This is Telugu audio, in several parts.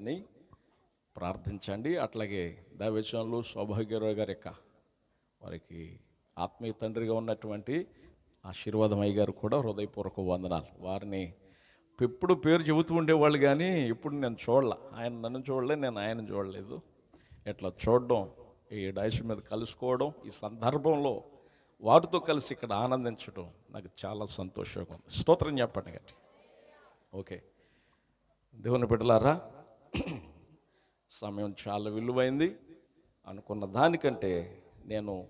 అని ప్రార్థించండి. అట్లాగే దైవచనంలో సౌభాగ్యరావు గారి యొక్క వారికి ఆత్మీయ తండ్రిగా ఉన్నటువంటి ఆశీర్వాదమయ్య గారు కూడా హృదయపూర్వక వందనాలు. వారిని ఎప్పుడు పేరు చెబుతూ ఉండేవాళ్ళు కానీ ఇప్పుడు నేను చూడలే. ఆయన నన్ను చూడలే నేను ఆయన చూడలేదు. ఇట్లా చూడడం ఈ డైస్ మీద కలుసుకోవడం ఈ సందర్భంలో వారితో కలిసి ఇక్కడ ఆనందించడం నాకు చాలా సంతోషంగా ఉంది. స్తోత్రం చెప్పండి గట్టి ఓకే. దేవుని బిడ్డలారా సమయం చాలా విలువైంది. అనుకున్న దానికంటే నేను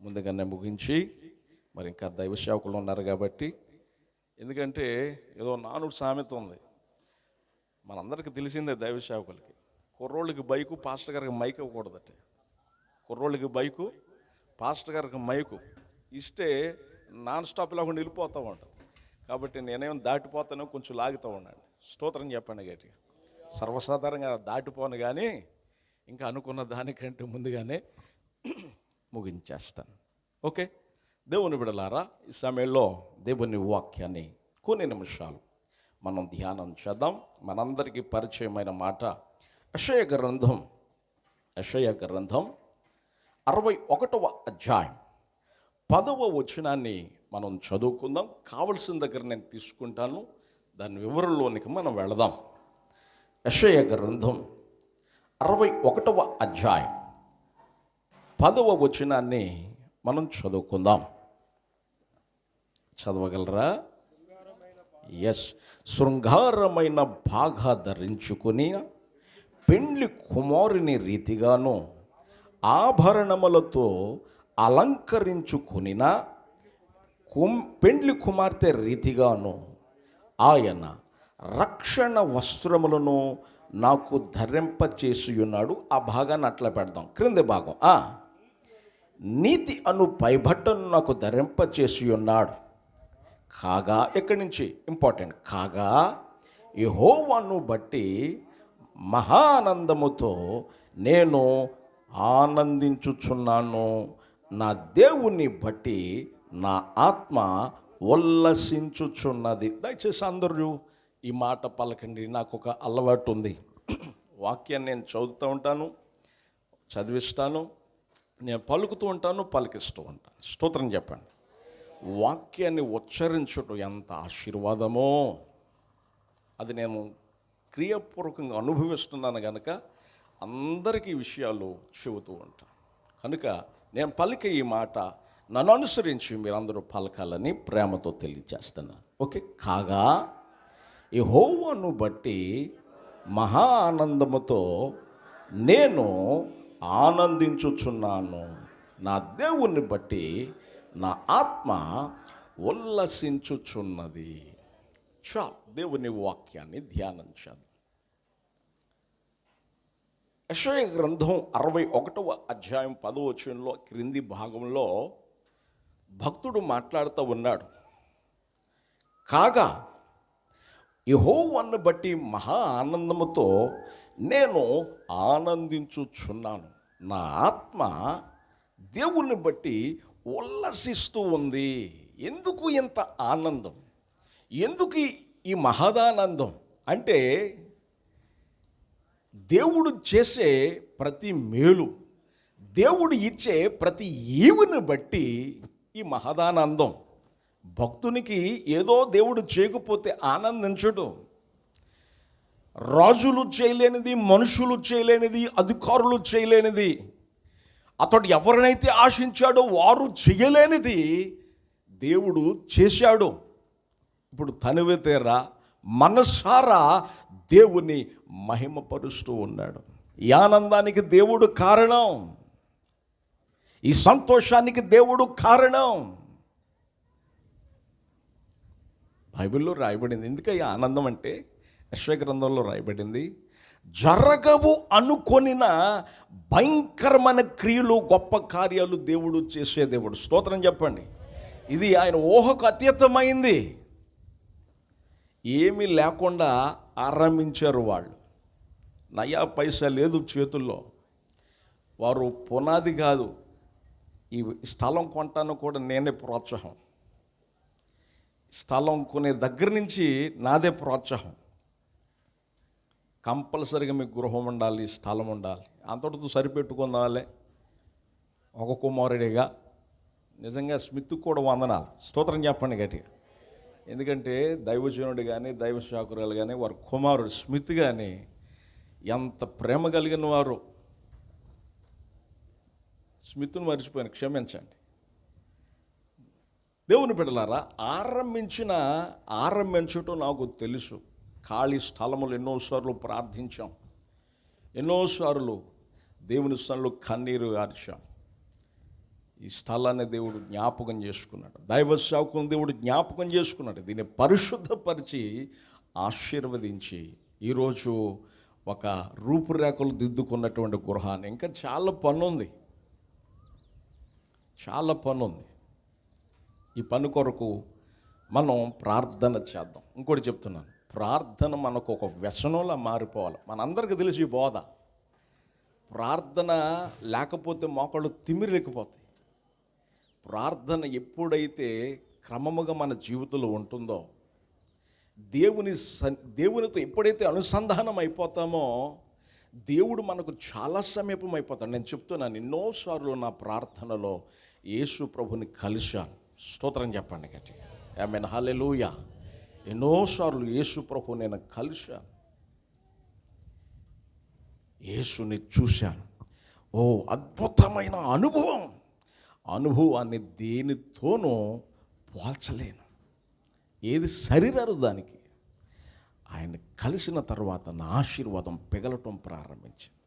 ముందుగానే ముగించి మరి ఇంకా దైవ సేవకులు ఉన్నారు కాబట్టి. ఎందుకంటే ఏదో నానుడు సామెత ఉంది. మనందరికీ తెలిసిందే దైవ సేవకులకి. కుర్రోళ్ళకి బైకు పాస్టర్ గారికి మైక్ ఇవ్వకూడదట. కుర్రోళ్ళకి బైకు పాస్టర్ గారికి మైకు ఇస్తే నాన్ స్టాప్ లేకుండా వెళ్ళిపోతూ ఉంటుంది. కాబట్టి నేనేం దాటిపోతానో కొంచెం లాగుతూ ఉన్నాను స్తోత్రం చెప్పండి గట్టిగా. సర్వసాధారణంగా దాటిపోను కానీ ఇంకా అనుకున్న దానికంటే ముందుగానే ముగించేస్తాను. ఓకే? దేవుని బిడలారా ఈ సమయంలో దేవుని వాక్యాన్ని కొన్ని నిమిషాలు మనం ధ్యానం చేద్దాం. మనందరికీ పరిచయమైన మాట అషయ గ్రంథం అషయ గ్రంథం అరవై ఒకటవ అధ్యాయం. పదవ వచనాన్ని మనం చదువుకుందాం. కావలసిన దగ్గర నేను తీసుకుంటాను. దాని వివరంలోనికి మనం వెళదాం. యషయ గ్రంథం అరవై ఒకటవ అధ్యాయం. పదవ వచనాన్ని మనం చదువుకుందాం. చదవగలరా? ఎస్ శృంగారమైన బాగా ధరించుకుని పెండ్లి కుమారుని రీతిగాను ఆభరణములతో అలంకరించుకునిన కుం పెండ్లి కుమార్తె రీతిగాను ఆయన రక్షణ వస్త్రములను నాకు ధరింపచేసి ఉన్నాడు ఆ భాగాన్ని అట్లా పెడదాం. క్రింది భాగం. నీతి అను పైబట్టను నాకు ధరింపచేసి ఉన్నాడు కాగా ఎక్కడి నుంచి? ఇంపార్టెంట్. కాగా యెహోవాను బట్టి మహానందముతో నేను ఆనందించుచున్నాను. నా దేవుని బట్టి నా ఆత్మ ఉల్లసించుచున్నది. దయచేసి అందరూ ఈ మాట పలకండి. నాకు ఒక అలవాటు ఉంది వాక్యాన్ని నేను చదువుతూ ఉంటాను చదివిస్తాను నేను పలుకుతూ ఉంటాను పలికిస్తూ ఉంటాను. స్తోత్రం చెప్పండి. వాక్యాన్ని ఉచ్చరించడం ఎంత ఆశీర్వాదమో. అది నేను క్రియాపూర్వకంగా అనుభవిస్తున్నాను కనుక అందరికీ విషయాలు చెబుతూ ఉంటాను కనుక నేను పలికే ఈ మాట నన్ను అనుసరించి మీరందరూ పలకాలని ప్రేమతో తెలియజేస్తున్నాను. ఓకే? కాగా ఈ హోవాను బట్టి మహా ఆనందముతో నేను ఆనందించుచున్నాను. నా దేవుణ్ణి బట్టి నా ఆత్మ ఉల్లసించుచున్నది. చాలు దేవుని వాక్యాన్ని ధ్యానం చేద్దాం యశయ గ్రంథం అరవై ఒకటవ అధ్యాయం పదవచనంలో క్రింది భాగంలో భక్తుడు మాట్లాడుతూ ఉన్నాడు. కాగా యహోవన్ను బట్టి మహా ఆనందముతో నేను ఆనందించుచున్నాను. నా ఆత్మ దేవుణ్ణి బట్టి ఉల్లసిస్తూ ఉంది. ఎందుకు ఇంత ఆనందం? ఎందుకు ఈ- మహదానందం? అంటే దేవుడు చేసే ప్రతి మేలు దేవుడు ఇచ్చే ప్రతి ఈవుని బట్టి ఈ మహదానందం. భక్తునికి ఏదో దేవుడు చేయకపోతే ఆనందించడు. రాజులు చేయలేనిది మనుషులు చేయలేనిది అధికారులు చేయలేనిది అతడు ఎవరినైతే ఆశించాడో వారు చేయలేనిది దేవుడు చేశాడు. ఇప్పుడు తనువే తీరా మనసారా దేవుని మహిమపరుస్తూ ఉన్నాడు. ఈ ఆనందానికి దేవుడు కారణం. ఈ సంతోషానికి దేవుడు కారణం. బైబిల్లో రాయబడింది. ఎందుకు ఆనందం అంటే యశ్వ గ్రంథంలో రాయబడింది. జరగవు అనుకొనిన భయంకరమైన క్రియలు గొప్ప కార్యాలు దేవుడు చేసే దేవుడు. స్తోత్రం చెప్పండి. ఇది ఆయన ఊహకు అతీతమైంది. ఏమీ లేకుండా ఆరంభించారు వాళ్ళు. నయా పైసా లేదు చేతుల్లో. వారు పునాది కాదు. ఈ స్థలం కొంటాను కూడా నేనే ప్రోత్సాహం. స్థలం కొనే దగ్గర నుంచి నాదే ప్రోత్సాహం. కంపల్సరిగా మీకు గృహం ఉండాలి స్థలం ఉండాలి. అంతటితో సరిపెట్టుకుందాలే. ఒక కుమారుడిగా నిజంగా స్మిత్ కూడా వందనాలు. స్తోత్రం చెప్పండి గట్టిగా. ఎందుకంటే దైవజనుడు కానీ దైవ శాకురాలు కానీ వారి కుమారుడు స్మిత్ కానీ ఎంత ప్రేమ కలిగిన వారు. స్మిత్ను మర్చిపోయాను క్షమించండి. దేవుని బిడలారా ఆరంభించిన ఆరంభించటం నాకు తెలుసు. ఖాళీ స్థలములు ఎన్నోసార్లు ప్రార్థించాం. ఎన్నోసార్లు దేవుని స్థలంలో కన్నీరు గార్చాం. ఈ స్థలాన్ని దేవుడు జ్ఞాపకం చేసుకున్నాడు. దైవ సేవకులను దేవుడు జ్ఞాపకం చేసుకున్నాడు. దీన్ని పరిశుద్ధపరిచి ఆశీర్వదించి ఈరోజు ఒక రూపురేఖలు దిద్దుకున్నటువంటి గృహాన్ని. ఇంకా చాలా పనుంది. చాలా పనుంది. ఈ పని కొరకు మనం ప్రార్థన చేద్దాం. ఇంకోటి చెప్తున్నాను. ప్రార్థన మనకు ఒక వ్యసనంలా మారిపోవాలి. మనందరికీ తెలిసి బోధ. ప్రార్థన లేకపోతే మోకాళ్ళు తిమిరెక్కిపోతాయి ప్రార్థన ఎప్పుడైతే క్రమముగా మన జీవితంలో ఉంటుందో దేవుని సన్ దేవునితో ఎప్పుడైతే అనుసంధానం అయిపోతామో దేవుడు మనకు చాలా సమీపం అయిపోతాడు. నేను చెప్తున్నాను ఎన్నోసార్లు నా ప్రార్థనలో యేసు ప్రభుని కలిశాను. స్తోత్రం చెప్పండి గట్టిగా. ఐ మీన్ హలెలూయా ఎన్నోసార్లు యేసు ప్రభు నేను కలిశాను. యేసుని చూశాను. ఓ అద్భుతమైన అనుభవం. అనుభవాన్ని దేనితోనూ పోల్చలేను. ఏది సరిరారు దానికి. ఆయన కలిసిన తర్వాత నా ఆశీర్వాదం పిగలటం ప్రారంభించింది.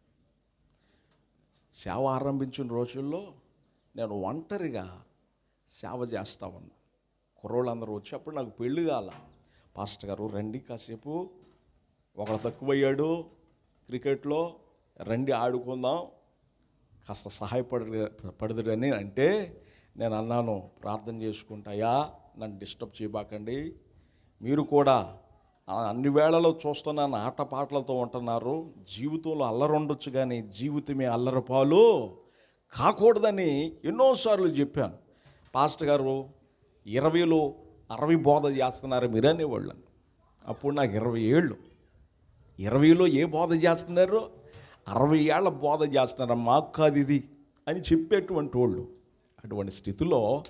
సేవ ఆరంభించిన రోజుల్లో నేను ఒంటరిగా సేవ చేస్తా ఉన్నా. కుర్రోళ్ళందరూ వచ్చి అప్పుడు నాకు పెళ్ళి కాల. పాస్టర్ గారు రండి కాసేపు. ఒకడు తక్కువయ్యాడు క్రికెట్లో రండి ఆడుకుందాం. కాస్త సహాయపడ పడదురని అంటే నేను అన్నాను ప్రార్థన చేసుకుంటాయా నన్ను డిస్టర్బ్ చేయబాకండి. మీరు కూడా అన్ని వేళలో చూస్తున్నాను ఆటపాటలతో ఉంటున్నారు. జీవితంలో అల్లరుండొచ్చు కానీ జీవితమే అల్లరపాలు కాకూడదని ఎన్నోసార్లు చెప్పాను. పాస్టర్ గారు ఇరవైలో అరవై బోధ చేస్తున్నారు మీరు అనేవాళ్ళని అప్పుడు నాకు ఇరవై ఏళ్ళు. ఇరవైలో ఏ బోధ చేస్తున్నారు? అరవై ఏళ్ళ బోధ చేస్తున్నారు? మాకు కాదు ఇది అని చెప్పేటువంటి వాళ్ళు. అటువంటి స్థితిలో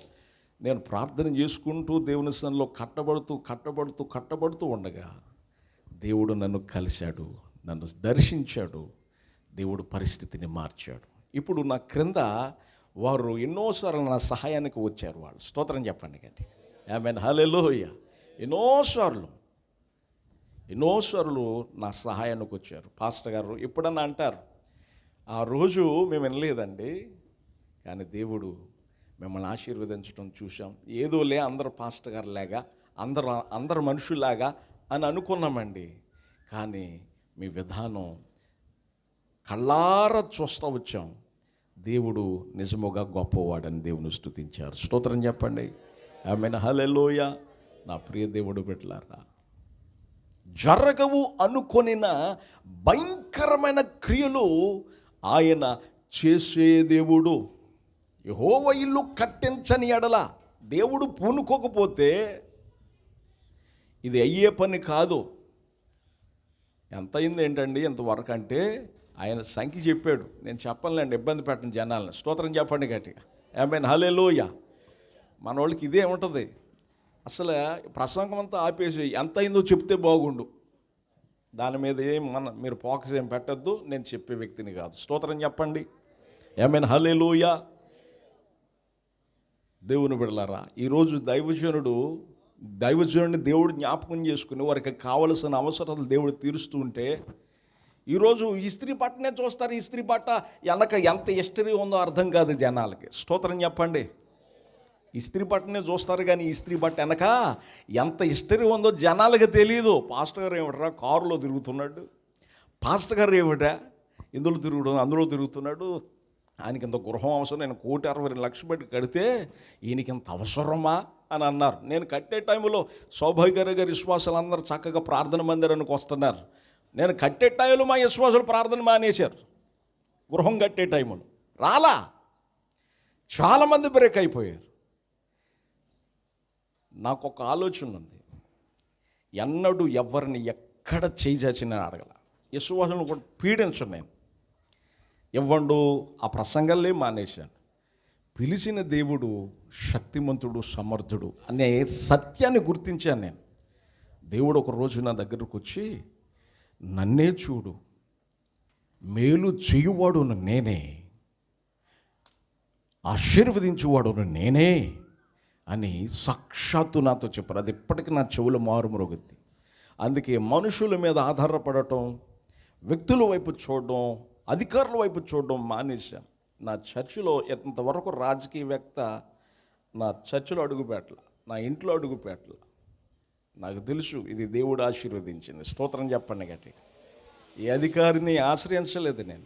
నేను ప్రార్థన చేసుకుంటూ దేవుని సన్నిలో కట్టబడుతూ కట్టబడుతూ కట్టబడుతూ ఉండగా దేవుడు నన్ను కలిశాడు నన్ను దర్శించాడు దేవుడు పరిస్థితిని మార్చాడు. ఇప్పుడు నా క్రింద వారు ఎన్నోసార్లు నా సహాయానికి వచ్చారు వాళ్ళు. స్తోత్రం చెప్పండి గట్టి ఐ మీన్ హలెలోయ ఎన్నోసార్లు ఎన్నోసార్లు నా సహాయానికి వచ్చారు. పాస్టర్ గారు ఎప్పుడన్నా అంటారు ఆ రోజు మేము వినలేదండి కానీ దేవుడు మిమ్మల్ని ఆశీర్వదించడం చూసాం ఏదో లే అందరు పాస్టర్ గారు లాగా అందరు అందరు మనుషులాగా అని అనుకున్నామండి. కానీ మీ విధానం కళ్ళారా చూస్తూ వచ్చాం. దేవుడు నిజముగా గొప్పవాడని దేవుని స్థుతించారు స్తోత్రం చెప్పండి. ఆమె హలెలోయ నా ప్రియ దేవుడు పెట్టలారా జరగవు అనుకొనిన భయంకరమైన క్రియలు ఆయన చేసే దేవుడు. యహోవ ఇల్లు కట్టించని ఎడల దేవుడు పూనుకోకపోతే ఇది అయ్యే పని కాదు. ఎంత అయింది ఏంటండి ఇంతవరకు అంటే ఆయన సంఖ్య చెప్పాడు. నేను చెప్పనులేండి ఇబ్బంది పెట్టను జనాలను. స్తోత్రం చెప్పండి గట్టిగా. ఏమైనా హలే లోయ మన వాళ్ళకి ఇదే ఉంటుంది. అసలు ప్రసంగం అంతా ఆపేసి ఎంత అయిందో చెప్తే బాగుండు. దాని మీద ఏం మన మీరు ఫోకస్ ఏం పెట్టద్దు. నేను చెప్పే వ్యక్తిని కాదు. స్తోత్రం చెప్పండి. ఏమైనా హలే లోయ దేవుని బిడలారా ఈరోజు దైవజనుడు దైవజనుడిని దేవుడు జ్ఞాపకం చేసుకుని వారికి కావలసిన అవసరాలు దేవుడు తీరుస్తూ ఉంటే ఈరోజు ఇస్త్రీ బట్టనే చూస్తారు ఇస్త్రీ బట్ట వెనక ఎంత హిస్టరీ ఉందో అర్థం కాదు జనాలకి. స్తోత్రం చెప్పండి. ఇస్త్రీ బట్టనే చూస్తారు కానీ ఇస్త్రీ బట్ట వెనక ఎంత హిస్టరీ ఉందో జనాలకి తెలియదు పాస్టర్ గారు ఏమిట్రా కారులో తిరుగుతున్నాడు? పాస్టర్ గారు ఏమిటా ఇందులో తిరుగుడు అందులో తిరుగుతున్నాడు? ఆయనకి ఇంత గృహం అవసరం నేను కోటి అరవై రెండు లక్షలు పెట్టి కడితే ఈయనకి ఇంత అవసరమా అని అన్నారు. నేను కట్టే టైంలో సౌభాగ్య గారి విశ్వాసాలు అందరూ చక్కగా ప్రార్థన మందిరానికి వస్తున్నారు. నేను కట్టే టైంలో మా విశ్వాసులు ప్రార్థన మానేశారు. గృహం కట్టే టైంలో. రాలా. చాలామంది బ్రేక్ అయిపోయారు. నాకు ఒక ఆలోచన ఉంది. ఎన్నడూ ఎవరిని ఎక్కడ చేయి అడగల. విశ్వాసం కూడా పీడించను నేను. ఇవ్వండు ఆ ప్రసంగాలే మానేశాను. పిలిచిన దేవుడు శక్తిమంతుడు సమర్థుడు అనే సత్యాన్ని గుర్తించాను నేను. దేవుడు ఒక రోజు నా దగ్గరకు వచ్చి నన్నే చూడు. మేలు చేయువాడును నేనే. ఆశీర్వదించువాడును నేనే అని సాక్షాత్తు నాతో చెప్పారు. అది ఇప్పటికీ నా చెవులు మారుమరుగుద్ది అందుకే మనుషుల మీద ఆధారపడటం వ్యక్తుల వైపు చూడడం అధికారుల వైపు చూడడం మానేశాను నా చర్చిలో ఎంతవరకు రాజకీయవేత్త నా చర్చిలో అడుగుపెట్ల నా ఇంట్లో అడుగుపెట్ల నాకు తెలుసు ఇది దేవుడు ఆశీర్వదించింది. స్తోత్రం చెప్పండి గట్టి ఈ అధికారిని ఆశ్రయించలేదు నేను.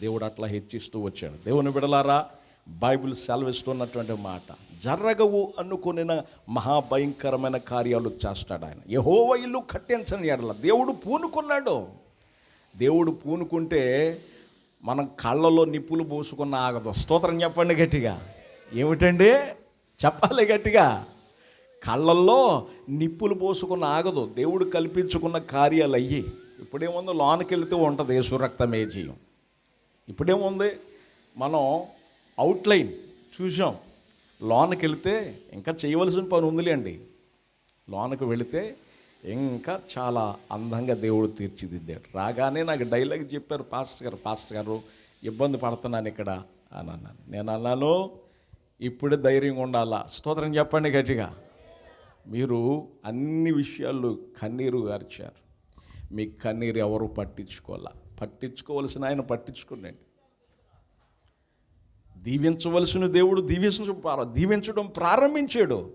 దేవుడు అట్లా హెచ్చిస్తూ వచ్చాడు. దేవుని బిడలారా బైబిల్ సెలవిస్తున్నటువంటి మాట జరగవు అనుకునిన మహాభయంకరమైన కార్యాలు చేస్తాడు ఆయన. యహోవ ఇల్లు కట్టించని ఎడల. దేవుడు పూనుకున్నాడు. దేవుడు పూనుకుంటే మనం కళ్ళలో నిప్పులు పోసుకున్న ఆగదు. స్తోత్రం చెప్పండి గట్టిగా. ఏమిటండి? చెప్పాలి గట్టిగా. కళ్ళల్లో నిప్పులు పోసుకున్న ఆగదు. దేవుడు కల్పించుకున్న కార్యాలు అయ్యి ఇప్పుడేముందో? లోనకి వెళితే ఉంటుంది యేసురక్తమే జీవం. ఇప్పుడేముంది? మనం అవుట్లైన్ చూసాం లోనకి వెళితే ఇంకా చేయవలసిన పని ఉందిలేండి లోనకు వెళితే ఇంకా చాలా అందంగా దేవుడు తీర్చిదిద్దాడు. రాగానే నాకు డైలాగ్ చెప్పారు పాస్టర్ గారు. పాస్టర్ గారు ఇబ్బంది పడుతున్నాను ఇక్కడ అని అన్నాను. నేను అన్నాను ఇప్పుడే ధైర్యంగా ఉండాలా? స్తోత్రం చెప్పండి గట్టిగా. మీరు అన్ని విషయాల్లో కన్నీరు గార్చారు. మీ కన్నీరు ఎవరు పట్టించుకోవాలా? పట్టించుకోవలసిన ఆయన పట్టించుకున్నాడు దీవించవలసిన దేవుడు దీవించ దీవించడం ప్రారంభించాడు.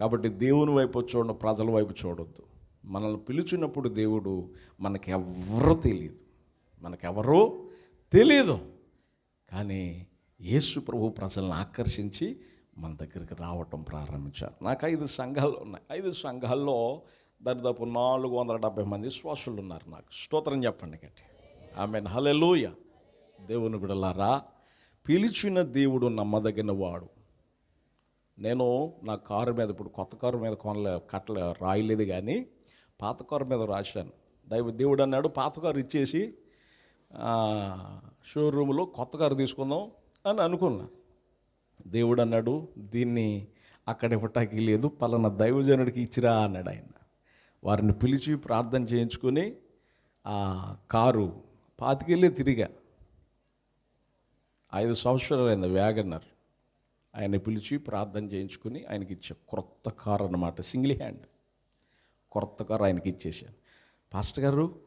కాబట్టి దేవుని వైపు చూడడం ప్రజల వైపు చూడొద్దు. మనల్ని పిలిచినప్పుడు దేవుడు మనకెవరో తెలియదు. మనకెవరో తెలియదు. కానీ యేసు ప్రభు ప్రజలను ఆకర్షించి మన దగ్గరికి రావటం ప్రారంభించారు. నాకు ఐదు సంఘాలు ఉన్నాయి. ఐదు సంఘాల్లో దాదాపు నాలుగు వందల డెబ్బై మంది శ్వాసులు ఉన్నారు నాకు. స్తోత్రం చెప్పండి గట్టి ఆమె హలెలూయ దేవుని బిడలారా పిలిచిన దేవుడు నమ్మదగిన వాడు. నేను నా కారు మీద ఇప్పుడు కొత్త కారు మీద కొనలే కట్టలే రాయలేదు కానీ పాత కారు మీద రాశాను. దైవ దేవుడు అన్నాడు పాత కారు ఇచ్చేసి షోరూంలో కొత్త కారు తీసుకుందాం అని అనుకున్నాను దేవుడు అన్నాడు దీన్ని అక్కడ ఇవ్వటానికి లేదు పలానా దైవజనుడికి ఇచ్చిరా అన్నాడు ఆయన. వారిని పిలిచి ప్రార్థన చేయించుకొని ఆ కారు పాతికెళ్ళి తిరిగా. ఐదు సంవత్సరాలు అయింది వ్యాగన్నర్. ఆయన పిలిచి ప్రార్థన చేయించుకుని ఆయనకి ఇచ్చే. క్రొత్త కారు అన్నమాట సింగిల్ హ్యాండ్. క్రొత్త కారు ఆయనకి ఇచ్చేసాను పాస్టర్ గారు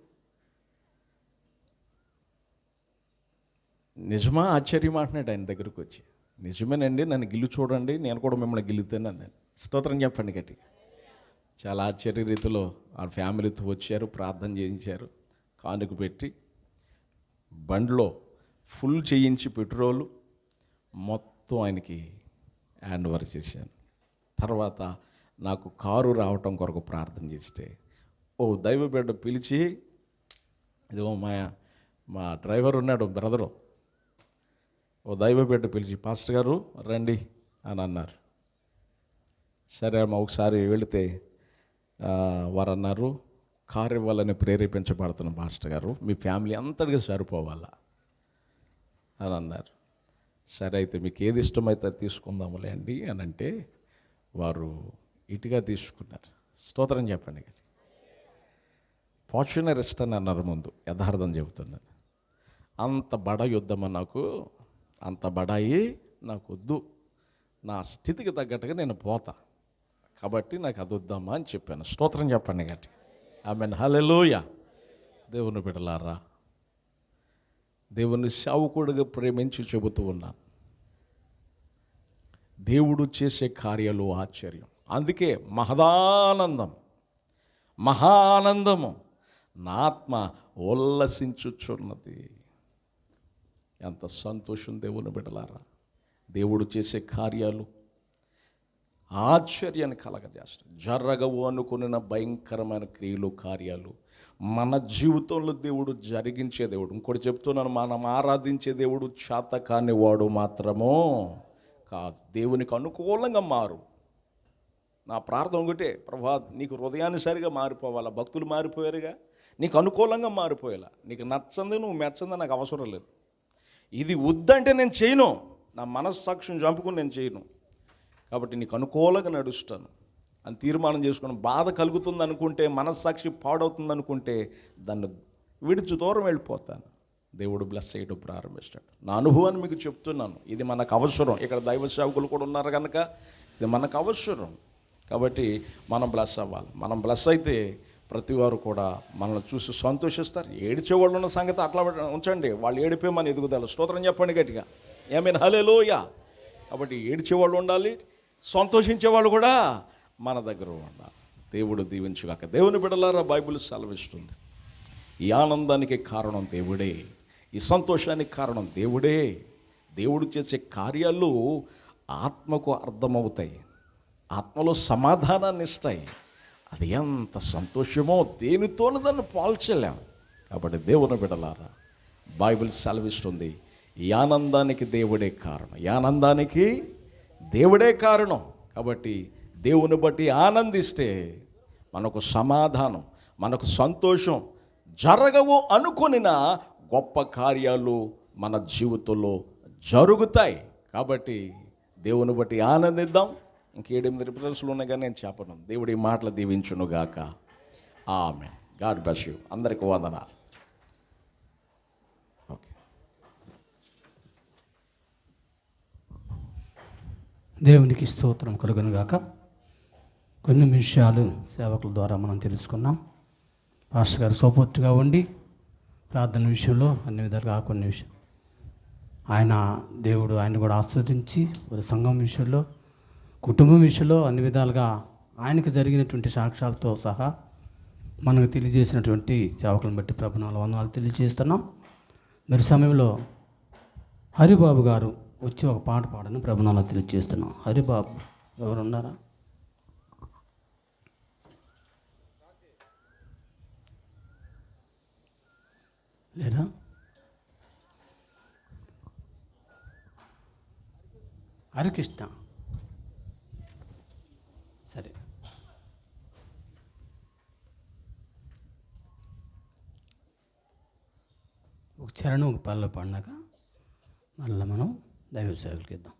నిజమా ఆశ్చర్యం అంటున్నాడు ఆయన దగ్గరకు వచ్చి. నిజమేనండి నన్ను గిల్లు చూడండి నేను కూడా మిమ్మల్ని గిల్లుతాను అన్నాను స్తోత్రం చెప్పండి గట్టి చాలా ఆశ్చర్య రీతిలో ఆ ఫ్యామిలీతో వచ్చారు ప్రార్థన చేయించారు కానుక పెట్టి. బండిలో ఫుల్ చేయించి పెట్రోలు మొత్తం ఆయనకి హ్యాండ్ ఓవర్ చేశాను. తర్వాత నాకు కారు రావటం కొరకు ప్రార్థన చేస్తే ఓ దైవ బిడ్డ పిలిచి ఇదిగో మా మా డ్రైవర్ ఉన్నాడు బ్రదరు. ఓ దైవ బిడ్డ పిలిచి పాస్టర్ గారు రండి అని అన్నారు. సరే అమ్మ ఒకసారి వెళితే వారు అన్నారు కారు ఇవ్వాలని ప్రేరేపించబడుతున్న పాస్టర్ గారు మీ ఫ్యామిలీ అంతటిగా సరిపోవాలా అని అన్నారు. సరే అయితే మీకు ఏది ఇష్టమైతే అది తీసుకుందాములే అండి అని అంటే వారు ఇటుగా తీసుకున్నారు. స్తోత్రం చెప్పండి. ఫార్చునర్ ఇస్తాను అన్నారు ముందు యథార్థం చెబుతున్నాను. అంత బడ యుద్ధం నాకు? అంత బడాయి నాకు వద్దు నా స్థితికి తగ్గట్టుగా నేను పోతా. కాబట్టి నాకు అది వద్దమ్మా అని చెప్పాను. స్తోత్రం చెప్పండి గట్టి. ఆమె హలెలోయ దేవుని బిడలారా దేవుని సావుకుడుగా ప్రేమించి చెబుతూ ఉన్నాను. దేవుడు చేసే కార్యాలు ఆశ్చర్యం. అందుకే మహదానందం మహానందము నా ఆత్మ ఉల్లసించుచున్నది. ఎంత సంతోషం దేవుని బిడలారా దేవుడు చేసే కార్యాలు ఆశ్చర్యాన్ని కలగజేస్తాడు జరగవు అనుకున్న భయంకరమైన క్రియలు కార్యాలు మన జీవితంలో దేవుడు జరిగించే దేవుడు. ఇంకోటి చెప్తున్నాను మనం ఆరాధించే దేవుడు చేత కాని వాడు మాత్రమో కాదు. దేవునికి అనుకూలంగా మారు. నా ప్రార్థన ఒకటే ప్రభా నీకు హృదయానుసారిగా మారిపోవాలా? భక్తులు మారిపోయారుగా? నీకు అనుకూలంగా మారిపోయేలా? నీకు నచ్చంది నువ్వు మెచ్చంది నాకు అవసరం లేదు. ఇది వద్దంటే నేను చేయను. నా మనస్సాక్షిని చంపుకుని నేను చేయను. కాబట్టి నీకు అనుకూలంగా నడుస్తాను. అని తీర్మానం చేసుకుని బాధ కలుగుతుంది అనుకుంటే మనస్సాక్షి పాడవుతుంది అనుకుంటే దాన్ని విడిచి దూరం వెళ్ళిపోతాను. దేవుడు బ్లెస్ చేయడం ప్రారంభిస్తాడు. నా అనుభవాన్ని మీకు చెప్తున్నాను. ఇది మనకు అవసరం. ఇక్కడ దైవ సేవకులు కూడా ఉన్నారు కనుక ఇది మనకు అవసరం. కాబట్టి మనం బ్లెస్ అవ్వాలి. మనం బ్లెస్ అయితే ప్రతి వారు కూడా మనల్ని చూసి సంతోషిస్తారు. ఏడిచే వాళ్ళు ఉన్న సంగతి అట్లా ఉంచండి. వాళ్ళు ఏడిపే మన ఎదుగుదల. స్తోత్రం చెప్పండి గట్టిగా. ఏమైనా హలే లోయ కాబట్టి ఏడిచే వాళ్ళు ఉండాలి. సంతోషించే వాళ్ళు కూడా మన దగ్గర ఉండాలి. దేవుడు దీవించుగాక. దేవుని బిడలారా బైబిల్ సెలవిస్తుంది. ఈ ఆనందానికి కారణం దేవుడే. ఈ సంతోషానికి కారణం దేవుడే. దేవుడు చేసే కార్యాలు ఆత్మకు అర్థమవుతాయి. ఆత్మలో సమాధానాన్ని ఇస్తాయి. అది ఎంత సంతోషమో దేనితోనూ దాన్ని పోల్చలేం. కాబట్టి దేవుని బిడలారా బైబిల్ సెలవిస్తుంది ఈ ఆనందానికి దేవుడే కారణం. ఈ ఆనందానికి దేవుడే కారణం. కాబట్టి దేవుని బట్టి ఆనందిస్తే మనకు సమాధానం మనకు సంతోషం జరగవు అనుకొనిన గొప్ప కార్యాలు మన జీవితంలో జరుగుతాయి. కాబట్టి దేవుని బట్టి ఆనందిద్దాం. ఇంకేడెనిమిది రిఫరెన్స్లు ఉన్నాయి కానీ నేను చెప్పను. దేవుడి మాటలు దీవించును గాక. ఆమె గాడ్ బ్లెస్ యూ. అందరికి వందనాలు. ఓకే. దేవునికి స్తోత్రం కలుగును గాక. కొన్ని విషయాలు సేవకుల ద్వారా మనం తెలుసుకున్నాం. పాస్టర్ గారు సపోర్ట్గా ఉండి ప్రార్థన విషయంలో అన్ని విధాలుగా కొన్ని విషయం. ఆయన దేవుడు ఆయన కూడా ఆస్వాదించి వారి సంఘం విషయంలో కుటుంబం విషయంలో అన్ని విధాలుగా ఆయనకు జరిగినటువంటి సాక్ష్యాలతో సహా మనకు తెలియజేసినటువంటి సేవకులను బట్టి ప్రభునాలు వందనాలు తెలియజేస్తున్నాం. మరి సమయంలో హరిబాబు గారు వచ్చి ఒక పాట పాడని ప్రభునాలు తెలియజేస్తున్నాం. హరిబాబు ఎవరున్నారా లేరా? హరికృష్ణ సరే ఒక చరణం ఒక పల్లె పడినాక మళ్ళీ మనం దైవ సేవలకి ఇద్దాం.